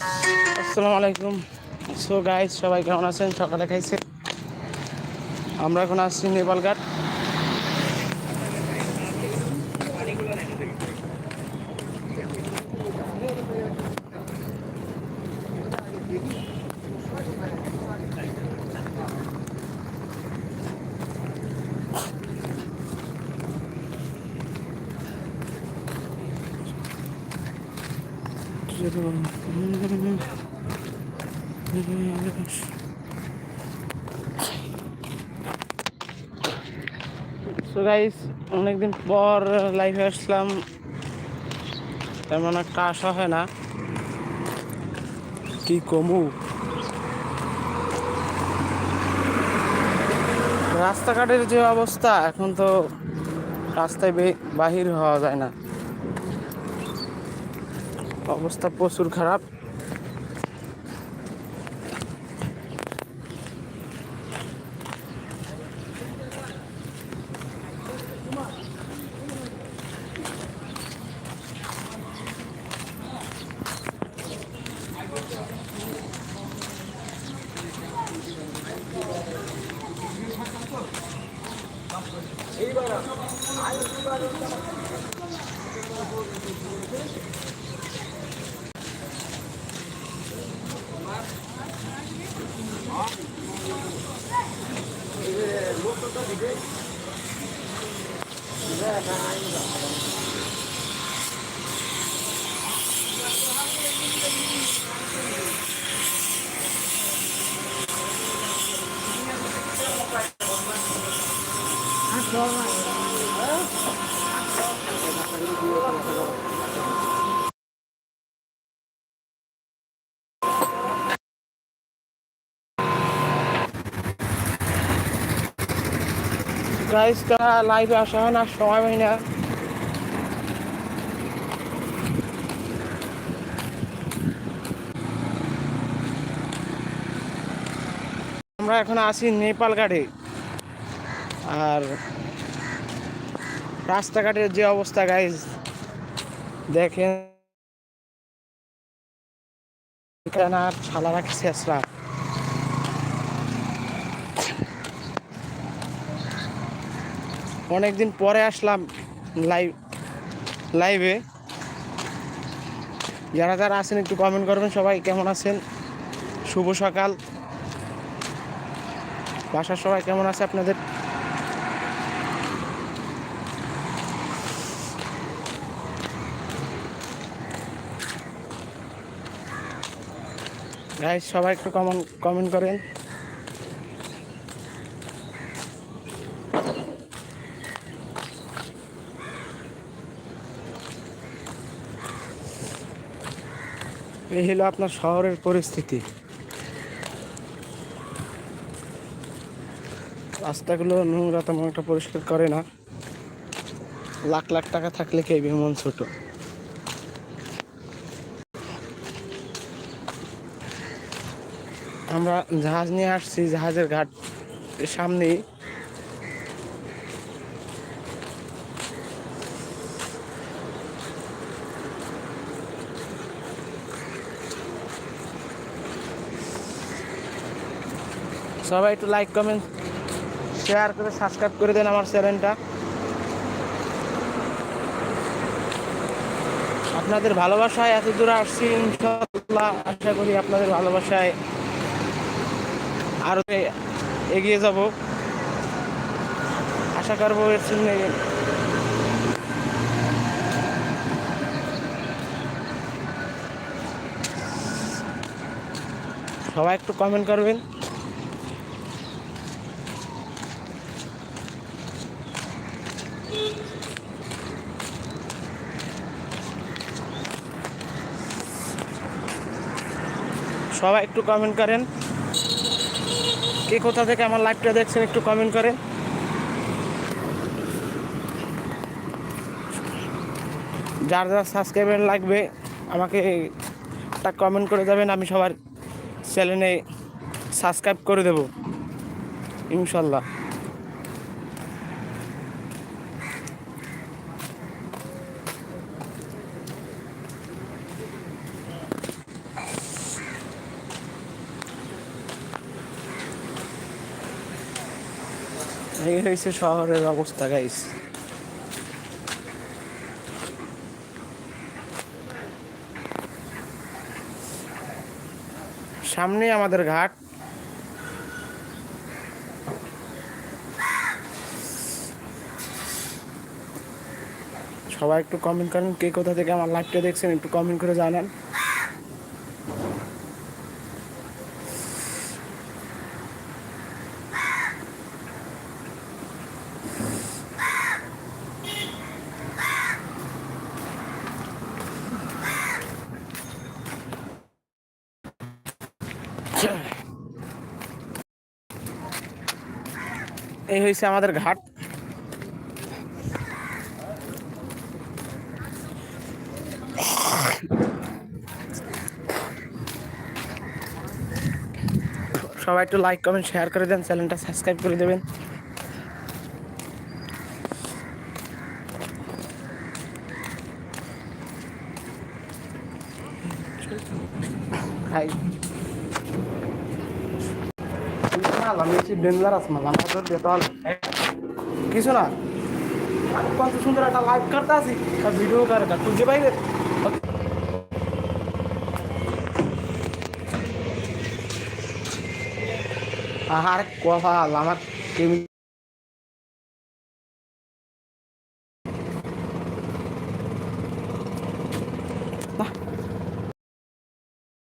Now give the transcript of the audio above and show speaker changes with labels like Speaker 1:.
Speaker 1: আসসালামু আলাইকুম so guys সবাই কেমন আছেন? সকালে খাইছে। আমরা এখন আসছি নেপালঘাট। সো গাইস অনেকদিন পর লাইভে আসলাম। তেমন একটা আসা হয় না। কি কমু? রাস্তাঘাটের যে অবস্থা এখন তো রাস্তায় বাহির হওয়া যায় না। অবস্থা প্রচুর খারাপ। গাইসটা লাইভে আসা হয় না? সময় হয় না আমরা এখন আছি নেপাল ঘাটে। আর রাস্তাঘাটের যে অবস্থা গাইজ দেখেন। আর ছালা রাখছে আসলা অনেকদিন পরে আসলাম লাইভ লাইভে যারা যারা আছেন, একটু কমেন্ট করবেন সবাই, কেমন আছেন? শুভ সকাল। বাসার সবাই কেমন আছে আপনাদের? গাইজ সবাই একটু কমন কমেন্ট করেন। এই হলো আপনার শহরের পরিস্থিতি। রাস্তাগুলো নোংরা তেমন একটা পরিষ্কার করে না। লাখ লাখ টাকা থাকলে কে বিমান ছোট? আমরা জাহাজ নিয়ে আসছি, জাহাজের ঘাট সামনেই। সবাই একটু লাইক কমেন্ট শেয়ার করে সাবস্ক্রাইব করে দেন আমার চ্যানেলটা আপনাদের ভালোবাসায় এত দূরে আসছি ইনশাল্লাহ আশা করি আপনাদের ভালোবাসায় আরও এগিয়ে যাব। আশা করব এর সঙ্গে সবাই একটু কমেন্ট করবেন। সবাই একটু কমেন্ট করেন। কে কোথা থেকে আমার লাইভটা দেখছেন একটু কমেন্ট করেন। যার যার সাবস্ক্রাইবার লাগবে, আমাকে তা কমেন্ট করে যাবেন, আমি সবার চ্যানেলে সাবস্ক্রাইব করে দেব। ইনশাল্লাহ। এই হয়েছে শহরের অবস্থা গাইস সামনে আমাদের ঘাট। সবাই একটু কমেন্ট করেন, কে কোথা থেকে আমার লাইভটা দেখছেন, একটু কমেন্ট করে জানান। এই হয়েছে আমাদের ঘাট। সবাই একটু লাইক কমেন্ট শেয়ার করে দেন চ্যানেলটা সাবস্ক্রাইব করে দেবেন। ডেঞ্জারাস মাল আমাদের যেতে হবে কিছু না। কত সুন্দর একটা লাইভ করতে আসি ভিডিও করে যে পাইবে আর কথা আমার